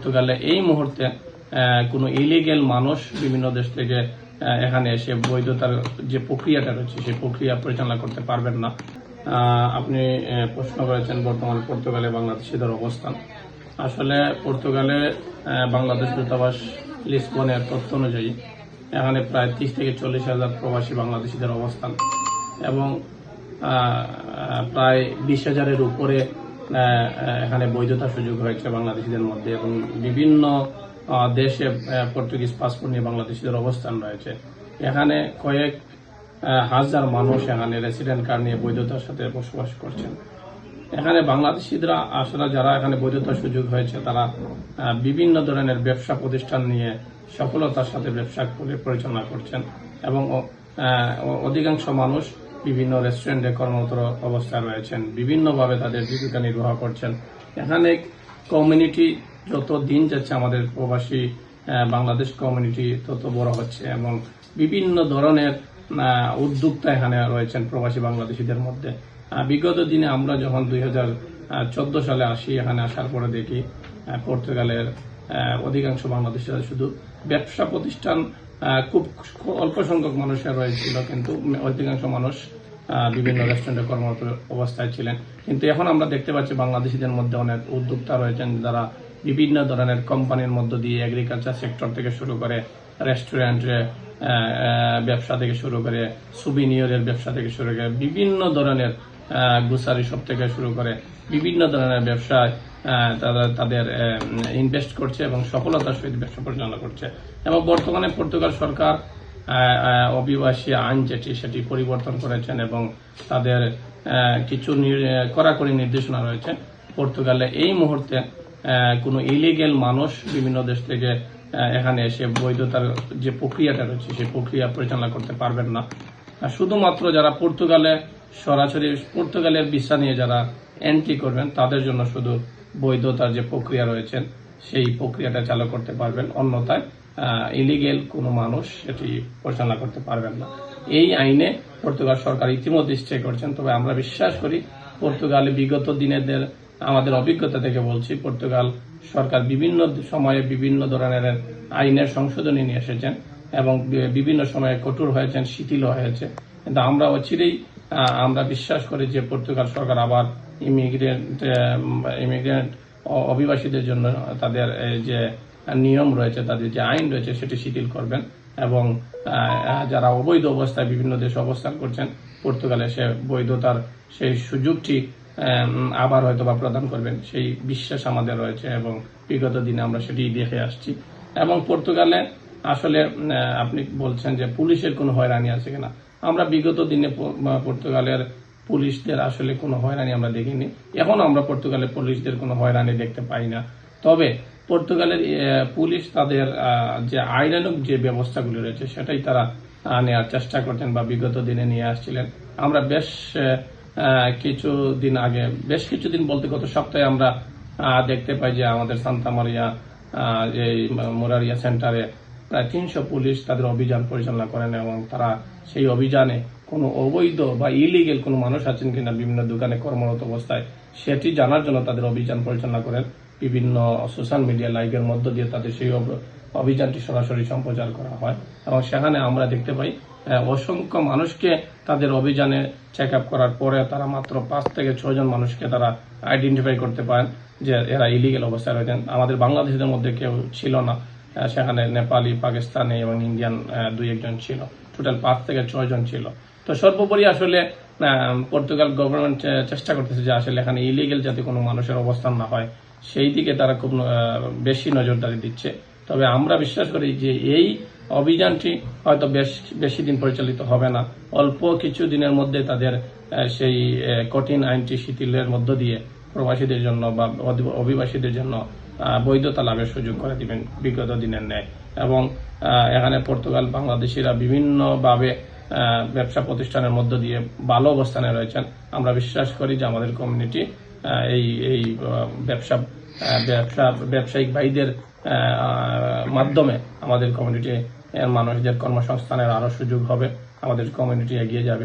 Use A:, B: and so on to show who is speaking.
A: পর্তুগালে এই মুহূর্তে কোনো ইলিগেল মানুষ বিভিন্ন দেশ থেকে এখানে এসে বৈধতার যে প্রক্রিয়াটা রয়েছে, সেই প্রক্রিয়া পরিচালনা করতে পারবেন না। আপনি প্রশ্ন করেছেন বর্তমান পর্তুগালে বাংলাদেশিদের অবস্থান। আসলে পর্তুগালে বাংলাদেশ দূতাবাস লিসবনের তথ্য অনুযায়ী, এখানে প্রায় ত্রিশ থেকে চল্লিশ হাজার প্রবাসী বাংলাদেশিদের অবস্থান এবং প্রায় বিশ হাজারের উপরে এখানে বৈধতা সুযোগ হয়েছে বাংলাদেশিদের মধ্যে এবং বিভিন্ন দেশে পর্তুগিজ পাসপোর্ট নিয়ে বাংলাদেশিদের অবস্থান রয়েছে। এখানে কয়েক হাজার মানুষ এখানে রেসিডেন্ট কার্ড নিয়ে বৈধতার সাথে বসবাস করছেন। এখানে বাংলাদেশিরা আসলে যারা এখানে বৈধতার সুযোগ হয়েছে, তারা বিভিন্ন ধরনের ব্যবসা প্রতিষ্ঠান নিয়ে সফলতার সাথে ব্যবসা পরিচালনা করছেন এবং অধিকাংশ মানুষ বিভিন্ন রেস্টুরেন্টে কর্মরত অবস্থায় রয়েছেন। বিভিন্নভাবে তাদের জীবিকা নির্বাহ করছেন। এখানে কমিউনিটি যত দিন যাচ্ছে আমাদের প্রবাসী বাংলাদেশ কমিউনিটি তত বড় হচ্ছে এবং বিভিন্ন ধরনের উদ্যোক্তা এখানে রয়েছেন প্রবাসী বাংলাদেশিদের মধ্যে। বিগত দিনে আমরা যখন দুই চোদ্দ সালে আসি, এখানে আসার পরে দেখি পর্তুগালের অধিকাংশ বাংলাদেশিরা শুধু ব্যবসা প্রতিষ্ঠান খুব অল্প সংখ্যক মানুষের রয়েছিল, কিন্তু অধিকাংশ মানুষ বিভিন্ন রেস্টুরেন্টে কর্মরত অবস্থায় ছিলেন। কিন্তু এখন আমরা দেখতে পাচ্ছি বাংলাদেশিদের মধ্যে অনেক উদ্যোক্তা রয়েছেন যারা বিভিন্ন ধরনের কোম্পানির মধ্য দিয়ে এগ্রিকালচার সেক্টর থেকে শুরু করে রেস্টুরেন্টে ব্যবসা থেকে শুরু করে সুবিনিয়রের ব্যবসা থেকে শুরু করে বিভিন্ন ধরনের গ্রোসারি শপ থেকে শুরু করে বিভিন্ন ধরনের ব্যবসায় তারা তাদের ইনভেস্ট করছে এবং সফলতার সহিত ব্যবসা পরিচালনা করছে। এবং বর্তমানে পর্তুগাল সরকার অভিবাসী আইন যেটি, সেটি পরিবর্তন করেছেন এবং তাদের কিছু কড়াকড়ি নির্দেশনা রয়েছে। পর্তুগালে এই মুহূর্তে কোনো ইলিগেল মানুষ বিভিন্ন দেশ থেকে এখানে এসে বৈধতার যে প্রক্রিয়াটা রয়েছে, সেই প্রক্রিয়া পরিচালনা করতে পারবেন না। শুধুমাত্র যারা পর্তুগালে সরাসরি পর্তুগালের ভিসা নিয়ে যারা এন্ট্রি করবেন, তাদের জন্য শুধু বৈধতার যে প্রক্রিয়া রয়েছেন সেই প্রক্রিয়াটা চালু করতে পারবেন। অন্যথায় ইলিগেল কোনো মানুষ সেটি পরিচালনা করতে পারবেন না। এই আইনে পর্তুগাল সরকার ইতিমধ্যে স্টে করছেন। তবে আমরা বিশ্বাস করি, পর্তুগালে বিগত দিনেদের আমাদের অভিজ্ঞতা থেকে বলছি, পর্তুগাল সরকার বিভিন্ন সময়ে বিভিন্ন ধরনের আইনের সংশোধনী নিয়ে এসেছেন এবং বিভিন্ন সময়ে কঠোর হয়েছেন, শিথিল হয়েছে। কিন্তু আমরা অচিরেই আমরা বিশ্বাস করি যে পর্তুগাল সরকার আবার ইমিগ্রেন্ট ইমিগ্রেন্ট অভিবাসীদের জন্য তাদের যে নিয়ম রয়েছে, তাদের যে আইন রয়েছে, সেটি শিথিল করবেন এবং যারা অবৈধ অবস্থায় বিভিন্ন দেশে অবস্থান করছেন, পর্তুগালে সে বৈধতার সেই সুযোগটি আবার হয়তো বা প্রদান করবেন। সেই বিশ্বাস আমাদের রয়েছে এবং বিগত দিনে আমরা সেটি দেখে আসছি। এবং পর্তুগালে আসলে আপনি বলছেন যে পুলিশের কোনো হয়রানি আছে কিনা? আমরা বিগত দিনে পর্তুগালের পুলিশদের আসলে কোনো হয়রানি আমরা দেখিনি। এখন আমরা পর্তুগালের পুলিশদের কোনো হয়রানি দেখতে পাই না। তবে পর্তুগালের পুলিশ তাদের যে আইনানুক যে ব্যবস্থাগুলি রয়েছে সেটাই তারা নেওয়ার চেষ্টা করছেন বা বিগত দিনে নিয়ে আসছিলেন। আমরা বেশ কিছুদিন আগে বেশ কিছুদিন বলতে গত সপ্তাহে আমরা দেখতে পাই যে আমাদের সান্তা মারিয়া আহ, যে মোরারিয়া সেন্টারে প্রায় তিনশো পুলিশ তাদের অভিযান পরিচালনা করেন এবং তারা সেই অভিযানে কোনো অবৈধ বা ইলিগেল কোনো মানুষ আছেন কিনা বিভিন্ন দোকানে কর্মরত অবস্থায়, সেটি জানার জন্য তাদের অভিযান পরিচালনা করেন। বিভিন্ন সোশ্যাল মিডিয়া লাইভের মধ্য দিয়ে তাদের সেই অভ- অভিযানটি সরাসরি সম্প্রচার করা হয় এবং সেখানে আমরা দেখতে পাই অসংখ্য মানুষকে তাদের অভিযানে চেক আপ করার পরে তারা মাত্র পাঁচ থেকে ছয়জন মানুষকে তারা আইডেন্টিফাই করতে পারেন যে এরা ইলিগেল অবস্থায় রয়েছেন। আমাদের বাংলাদেশিদের মধ্যে কেউ ছিল না। সেখানে নেপালি, পাকিস্তানি এবং ইন্ডিয়ান দুই একজন ছিল। টোটাল পাঁচ থেকে ছয় জন ছিল। তো সর্বোপরি আসলে পর্তুগাল গভর্নমেন্ট চেষ্টা করতেছে যে আসলে এখানে ইলিগেল যাতে কোনো মানুষের অবস্থান না হয়। সেই দিকে তারা খুব বেশি নজরদারি দিচ্ছে। তবে আমরা বিশ্বাস করি যে এই অভিযানটি হয়তো বেশ, বেশি দিন পরিচালিত হবে না। অল্প কিছু দিনের মধ্যে তাদের সেই কঠিন আইনটি শিথিলের মধ্য দিয়ে প্রবাসীদের জন্য বা অভিবাসীদের জন্য বৈধতা লাভের সুযোগ করে দিবেন বিগত দিনের ন্যায়। এবং এখানে পর্তুগাল, বাংলাদেশিরা বিভিন্নভাবে ব্যবসা প্রতিষ্ঠানের মধ্য দিয়ে ভালো অবস্থানে রয়েছেন। আমরা বিশ্বাস করি যে আমাদের কমিউনিটি এই এই ব্যবসা ব্যবসা, ব্যবসায়িক ভাইদের মাধ্যমে আমাদের কমিউনিটি মানুষদের কর্মসংস্থানের আরও সুযোগ হবে। আমাদের কমিউনিটি এগিয়ে যাবে।